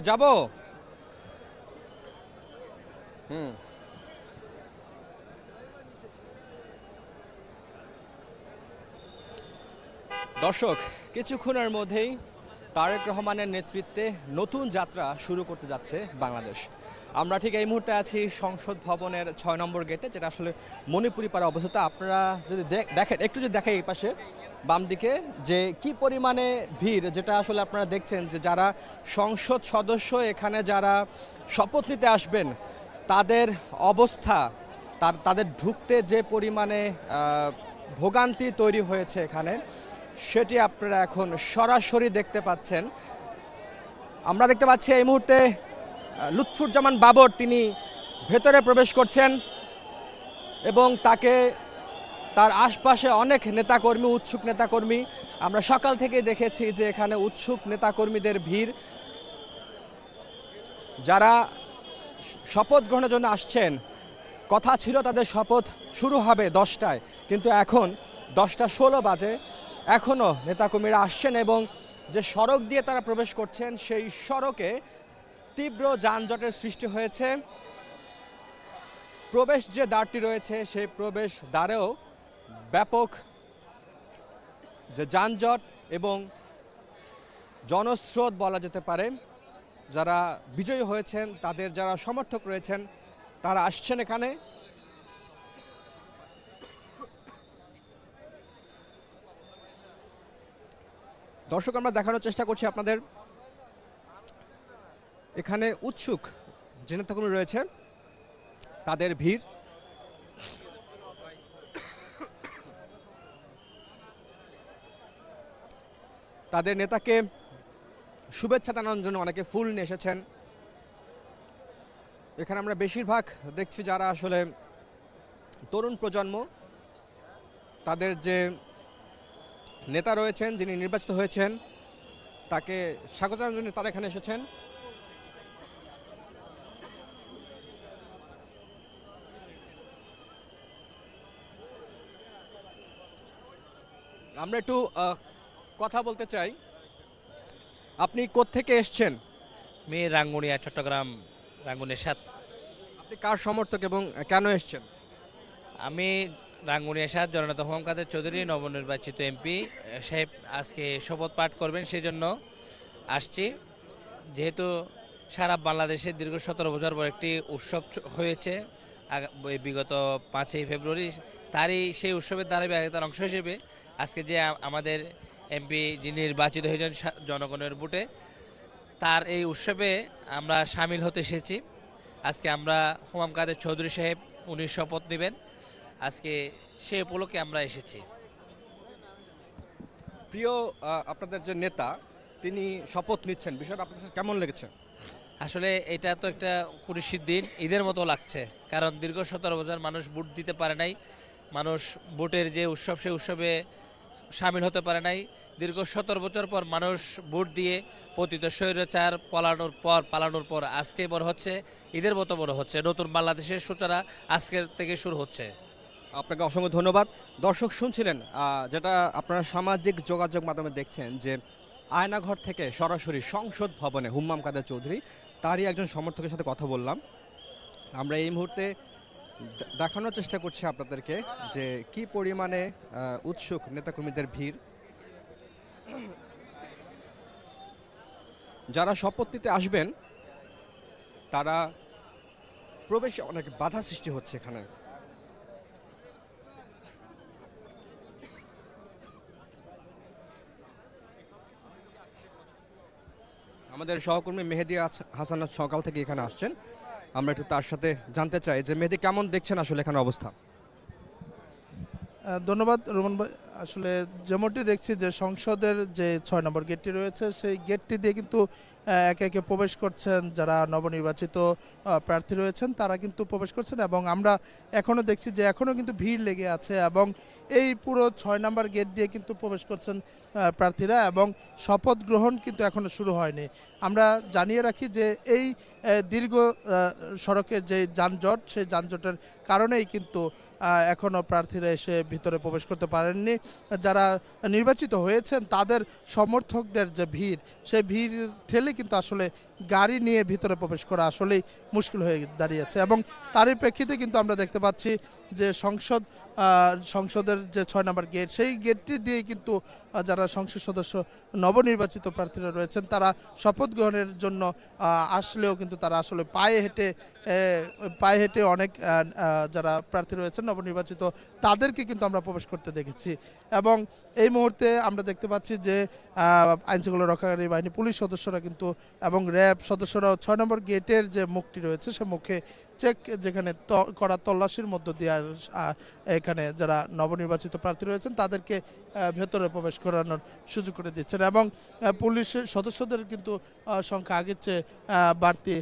যাব? হুম। দর্শক কিছুক্ষণের মধ্যেই তারেক রহমানের নেতৃত্বে নতুন যাত্রা শুরু করতে যাচ্ছে বাংলাদেশ। আমরা ঠিক এই মুহূর্তে আছি সংসদ ভবনের ছয় নম্বর গেটে, যেটা আসলে মণিপুরি পাড়া অবস্থিত। আপনারা যদি দেখ- দেখেন, একটু যদি দেখেন এই পাশে, বাম দিকে, যে কি পরিমাণে ভিড়, যেটা আসলে আপনারা দেখছেন যে যারা সংসদ সদস্য, এখানে যারা শপথ নিতে আসবেন, তাদের অবস্থা, তার তাদের ঢুকতে যে পরিমাণে ভোগান্তি তৈরি হয়েছে এখানে, সেটি আপনারা এখন সরাসরি দেখতে পাচ্ছেন। আমরা দেখতে পাচ্ছি এই মুহূর্তে লুৎফুজ্জামান বাবর তিনি ভেতরে প্রবেশ করছেন এবং তাকে তার আশপাশে অনেক নেতাকর্মী, উৎসুক নেতাকর্মী, আমরা সকাল থেকে দেখেছি যে এখানে উৎসুক নেতাকর্মীদের ভিড়। যারা শপথ গ্রহণের জন্য আসছেন, কথা ছিল তাদের শপথ শুরু হবে দশটায়, কিন্তু এখন দশটা ষোলো বাজে এখনও নেতাকর্মীরা আসছেন এবং যে সড়ক দিয়ে তারা প্রবেশ করছেন, সেই সড়কে তীব্র যানজটের সৃষ্টি হয়েছে। প্রবেশ যে দ্বারটি রয়েছে, সেই প্রবেশ দ্বারেও ব্যাপক যে যানজট এবং জনস্রোত বলা যেতে পারে, যারা বিজয়ী হয়েছেন, তাদের যারা সমর্থক রয়েছেন, তারা আসছেন এখানে। দর্শক, আমরা দেখানোর চেষ্টা করছি আপনাদের। এখানে উৎসুক যে নেতাকর্মী রয়েছে। তাদের ভিড়। তাদের নেতাকে শুভেচ্ছা জানানোর জন্য অনেকে ফুল নিয়ে এসেছেন। এখানে আমরা বেশিরভাগ দেখছি যারা আসলে তরুণ প্রজন্ম, তাদের যে নেতা রয়েছেন, যিনি নির্বাচিত হয়েছেন, তাকে স্বাগত জন্য তারা এখানে এসেছেন। আমরা একটু কথা বলতে চাই। আপনি কোত্থেকে এসছেন? আমি রাঙ্গুনিয়া চট্টগ্রাম রাঙ্গুনিয়া সাত। আপনি কার সমর্থক এবং কেন এসছেন? আমি রাঙ্গুনিয়া সাত জননেতা হোম কাদের চৌধুরী নবনির্বাচিত এমপি। সাহেব আজকে শপথ পাঠ করবেন সেই জন্য আসছি। যেহেতু সারা বাংলাদেশে দীর্ঘ সতেরো বছর পর একটি উৎসব হয়েছে বিগত পাঁচই ফেব্রুয়ারি তারই সেই উৎসবের ধারাবাহিকতার অংশ হিসেবে আজকে যে আমাদের এমপি যিনি নির্বাচিত হয়েছেন জনগণের ভোটে তার এই উৎসবে আমরা সামিল হতে এসেছি। আজকে আমরা হুমাম কাদের চৌধুরী সাহেব উনি শপথ নেবেন। আজকে সে উপলক্ষে আমরা এসেছি। প্রিয় আপনাদের যে নেতা তিনি শপথ নিচ্ছেন। বিষয়টা আপনার কাছে কেমন লেগেছে? আসলে এটা তো একটা খুশির দিন ঈদের মতো লাগছে। কারণ দীর্ঘ সতেরো বছর মানুষ ভোট দিতে পারে নাই। মানুষ ভোটের যে উৎসব সেই উৎসবে সামিল হতে পারে নাই। দীর্ঘ সতেরো বছর পর মানুষ ভোট দিয়ে পতিত স্বৈরাচার পালানোর পর পালানোর পর আজকে বড় হচ্ছে, ঈদের মতো বড় হচ্ছে। নতুন বাংলাদেশের সূচনা আজকের থেকে শুরু হচ্ছে। আপনাকে অসংখ্য ধন্যবাদ। দর্শক শুনছিলেন যেটা আপনারা সামাজিক যোগাযোগ মাধ্যমে দেখছেন যে আয়নাঘর থেকে সরাসরি সংসদ ভবনে হুম্মাম কাদের চৌধুরী, তারই একজন সমর্থকের সাথে কথা বললাম। আমরা এই মুহূর্তে দেখানোর চেষ্টা করছি আপনাদেরকে যে কি পরিমাণে উৎসুক নেতাকর্মীদের ভিড়। যারা শপথ আসবেন, তারা প্রবেশে অনেক বাধা সৃষ্টি হচ্ছে এখানে। আমাদের সহকর্মী মেহেদি হাসান সকাল থেকে এখানে আসছেন। আমরা একটু তার সাথে জানতে চাই যে মেহেদি কেমন দেখছেন আসলে এখানে অবস্থা? ধন্যবাদ রোমন ভাই। আসলে যেমনটি দেখছি যে সংসদের যে ছয় নম্বর গেটটি রয়েছে, সেই গেটটি দিয়ে কিন্তু একে একে প্রবেশ করছেন যারা নবনির্বাচিত প্রার্থী রয়েছেন, তারা কিন্তু প্রবেশ করছেন এবং আমরা এখনও দেখছি যে এখনও কিন্তু ভিড় লেগে আছে এবং এই পুরো ছয় নম্বর গেট দিয়ে কিন্তু প্রবেশ করছেন প্রার্থীরা এবং শপথ গ্রহণ কিন্তু এখনও শুরু হয়নি। আমরা জানিয়ে রাখি যে এই দীর্ঘ সড়কের যে যানজট, সেই যানজটের কারণেই কিন্তু এখনও প্রার্থীরা এসে ভিতরে প্রবেশ করতে পারেননি। যারা নির্বাচিত হয়েছেন, তাদের সমর্থকদের যে ভিড়, সেই ভিড় ঠেলে কিন্তু আসলে গাড়ি নিয়ে ভিতরে প্রবেশ করা আসলেই মুশকিল হয়ে দাঁড়িয়েছে এবং তারই প্রেক্ষিতে কিন্তু আমরা দেখতে পাচ্ছি যে সংসদ সংসদের যে ছয় নম্বর গেট, সেই গেটটি দিয়ে কিন্তু যারা সংসদ সদস্য, নবনির্বাচিত প্রার্থীরা রয়েছেন, তারা শপথ গ্রহণের জন্য আসলেও কিন্তু তারা আসলে পায়ে হেঁটে পায়ে হেঁটে অনেক যারা প্রার্থী রয়েছেন, নবনির্বাচিত, তাদেরকে কিন্তু আমরা প্রবেশ করতে দেখেছি এবং এই মুহূর্তে আমরা দেখতে পাচ্ছি যে আইনশৃঙ্খলা রক্ষাকারী বাহিনী, পুলিশ সদস্যরা কিন্তু এবং র্যাব সদস্যরাও ছয় নম্বর গেটের যে মুখটি রয়েছে, সে মুখে চেক যেখানে করা তল্লাশির মধ্য দিয়ে এখানে যারা নবনির্বাচিত প্রার্থী রয়েছেন, তাদেরকে ভেতরে প্রবেশ করানোর সুযোগ করে দিচ্ছেন এবং পুলিশের সদস্যদের কিন্তু সংখ্যা আগের চেয়ে বাড়তি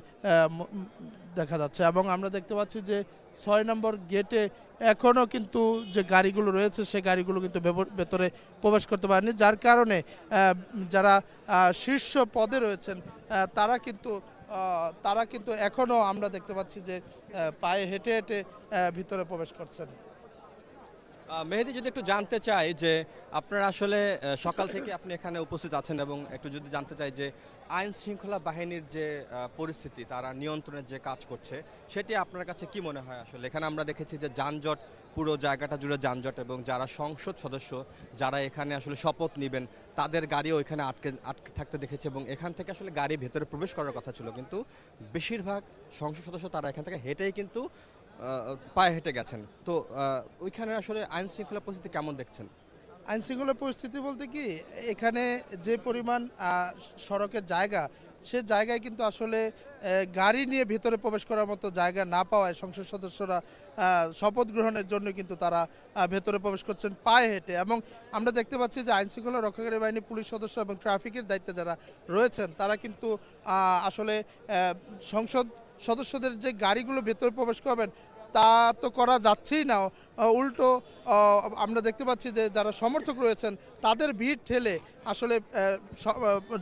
দেখা যাচ্ছে এবং আমরা দেখতে পাচ্ছি যে ছয় নম্বর গেটে এখনও কিন্তু যে গাড়িগুলো রয়েছে, সে গাড়িগুলো কিন্তু ভেতরে প্রবেশ করতে পারেনি। যার কারণে যারা শীর্ষ পদে রয়েছেন তারা কিন্তু তারা কিন্তু এখনও আমরা দেখতে পাচ্ছি যে পায়ে হেঁটে হেঁটে ভিতরে প্রবেশ করছেন। মেহেদি যদি একটু জানতে চাই যে আপনারা আসলে সকাল থেকে আপনি এখানে উপস্থিত আছেন এবং একটু যদি জানতে চাই যে আইন শৃঙ্খলা বাহিনীর যে পরিস্থিতি, তারা নিয়ন্ত্রণের যে কাজ করছে, সেটি আপনার কাছে কি মনে হয় আসলে? এখানে আমরা দেখেছি যে যানজট, পুরো জায়গাটা জুড়ে যানজট এবং যারা সংসদ সদস্য, যারা এখানে আসলে শপথ নেবেন, তাদের গাড়িও এখানে আটকে আটকে থাকতে দেখেছি এবং এখান থেকে আসলে গাড়ি ভেতরে প্রবেশ করার কথা ছিল। কিন্তু বেশিরভাগ সংসদ সদস্য তারা এখান থেকে হেঁটেই কিন্তু পায়ে হেঁটে গেছেন। তো ওইখানে আসলে আইন শৃঙ্খলা পরিস্থিতি কেমন দেখছেন? আইন শৃঙ্খলা পরিস্থিতি বলতে কি, এখানে যে পরিমাণ সড়কের জায়গা, সে জায়গায় কিন্তু আসলে গাড়ি নিয়ে ভিতরে প্রবেশ করার মতো জায়গা না পাওয়ায় সংসদ সদস্যরা শপথ গ্রহণের জন্য কিন্তু তারা ভেতরে প্রবেশ করছেন পায়ে হেঁটে। এবং আমরা দেখতে পাচ্ছি যে আইন শৃঙ্খলা রক্ষাকারী বাহিনী, পুলিশ সদস্য এবং ট্রাফিকের দায়িত্বে যারা রয়েছেন, তারা কিন্তু আসলে সংসদ সদস্যদের যে গাড়িগুলো ভেতরে প্রবেশ করবেন তা তো করা যাচ্ছেই না। উল্টো আমরা দেখতে পাচ্ছি যে যারা সমর্থক রয়েছেন তাদের ভিড় ঠেলে আসলে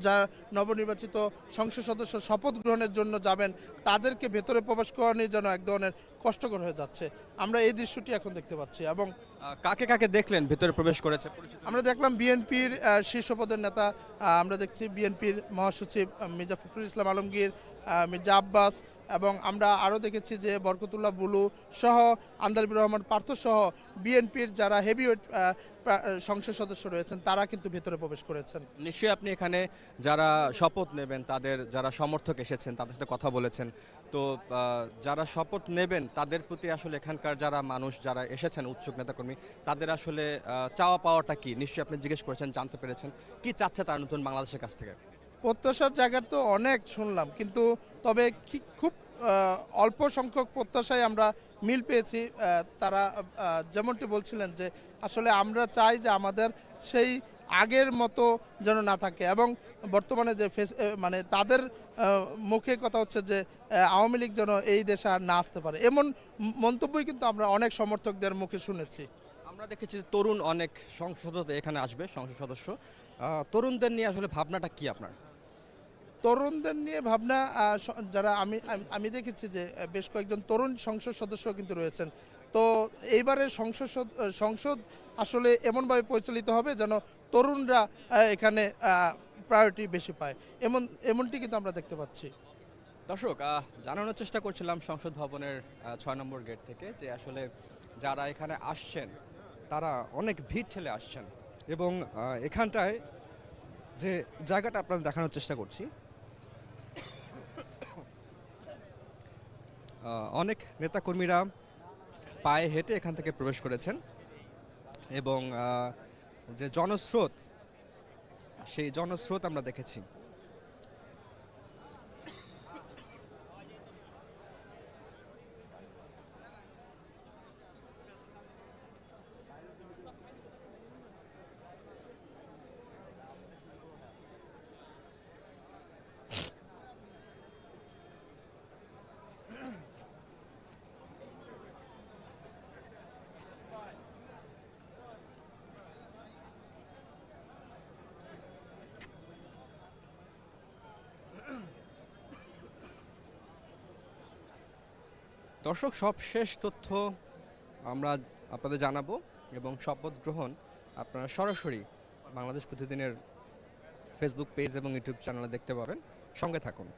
যা নবনির্বাচিত সংসদ সদস্য শপথ গ্রহণের জন্য যাবেন তাদেরকে ভেতরে প্রবেশ করানোই যেন এক ধরনের কষ্টকর হয়ে যাচ্ছে। আমরা এই দৃশ্যটি এখন দেখতে পাচ্ছি এবং কাকে কাকে দেখলেন ভেতরে প্রবেশ করেছে আমরা দেখলাম বিএনপির শীর্ষ পদের নেতা আমরা দেখছি বিএনপির মহাসচিব মির্জা ফখরুল ইসলাম আলমগীর মির্জা আব্বাস এবং আমরা আরও দেখেছি যে বরকতুল্লাহ বুলু সহ আন্দালিবুর রহমান পার্থ সহ বিএনপির যারা হেভিওয়েট সংসদ সদস্য রয়েছেন তারা কিন্তু ভেতরে প্রবেশ করেছেন। নিশ্চয়ই আপনি এখানে যারা শপথ নেবেন তাদের যারা সমর্থক এসেছেন তাদের সাথে কথা বলেছেন। তো যারা শপথ নেবেন তাদের প্রতি আসলে এখানকার যারা মানুষ যারা এসেছেন উৎসুক নেতাকর্মী তাদের আসলে চাওয়া পাওয়াটা কি? নিশ্চয়ই আপনি জিজ্ঞেস করেছেন জানতে পেরেছেন। কি চাচ্ছে তার নতুন বাংলাদেশের কাছ থেকে? প্রত্যাশার জায়গা তো অনেক শুনলাম কিন্তু তবে কি খুব অল্প সংখ্যক প্রত্যাশায় আমরা মিল পেয়েছি। তারা যেমনটি বলছিলেন যে আসলে আমরা চাই যে আমাদের সেই আগের মতো যেন না থাকে এবং বর্তমানে যে ফেস মানে তাদের মুখে কথা হচ্ছে যে আওয়ামী লীগ যেন এই দেশে আর না আসতে পারে। এমন মন্তব্যই কিন্তু আমরা অনেক সমর্থকদের মুখে শুনেছি। আমরা দেখেছি তরুণ অনেক সংসদ এখানে আসবে, সংসদ সদস্য। তরুণদের নিয়ে আসলে ভাবনাটা কি আপনার? তরুণদের নিয়ে ভাবনা যারা আমি, আমি- দেখেছি যে বেশ কয়েকজন তরুণ সংসদ সদস্য কিন্তু রয়েছেন। তো এইবারে সংসদ সদ- সংসদ আসলে এমনভাবে পরিচালিত হবে যেন তরুণরা এখানে প্রায়োরিটি বেশি পায়। এমন, এমনটি কিন্তু আমরা দেখতে পাচ্ছি। দর্শক জানানোর চেষ্টা করছিলাম সংসদ ভবনের ছয় নম্বর গেট থেকে যে আসলে যারা এখানে আসছেন, তারা অনেক ভিড় ঠেলে আসছেন। এবং এখানটায় যে জায়গাটা আপনাদের দেখানোর চেষ্টা করছি অনেক নেতাকর্মীরা পায়ে হেঁটে এখান থেকে প্রবেশ করেছেন এবং যে জনস্রোত, সেই জনস্রোত আমরা দেখেছি। দর্শক সব শেষ তথ্য আমরা আপনাদের জানাব এবং শপথ গ্রহণ আপনারা সরাসরি বাংলাদেশ প্রতিদিনের ফেসবুক পেজ এবং ইউটিউব চ্যানেলে দেখতে পাবেন। সঙ্গে থাকুন।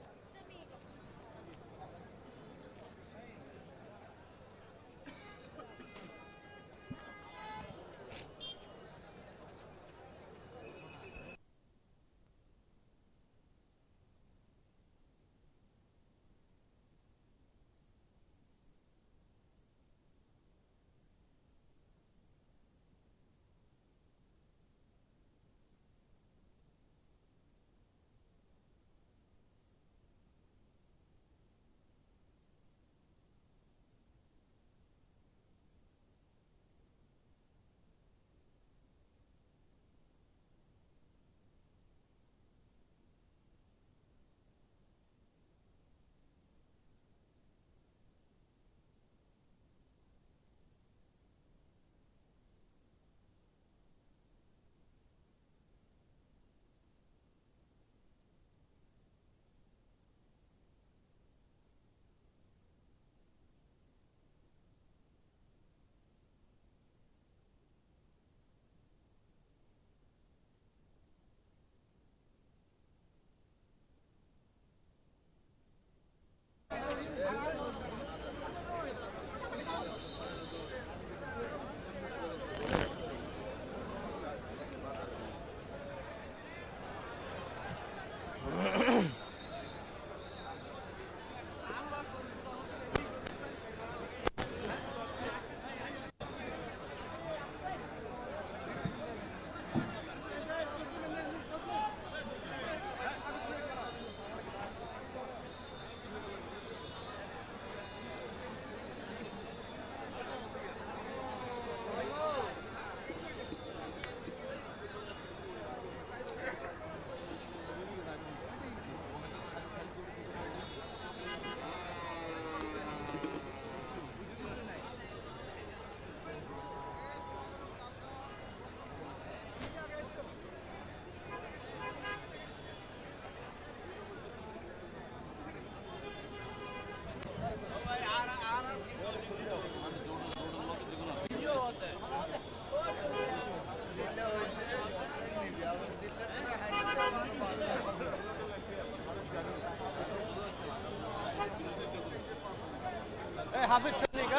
হাফিজ সৈনিক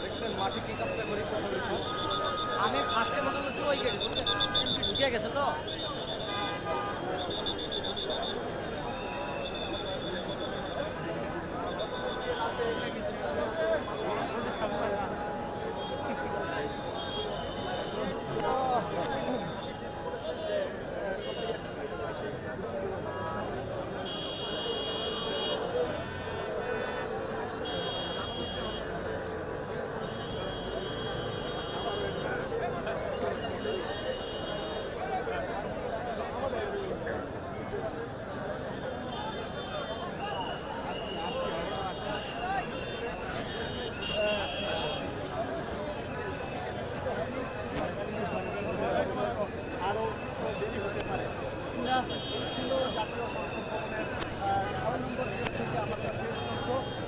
দেখছেন মাটি কি কাজটা করে আমি ফার্স্টে মনে করছি ওই গেট ঢুকে গেছে তো আমরা তার কাছে চলে যাব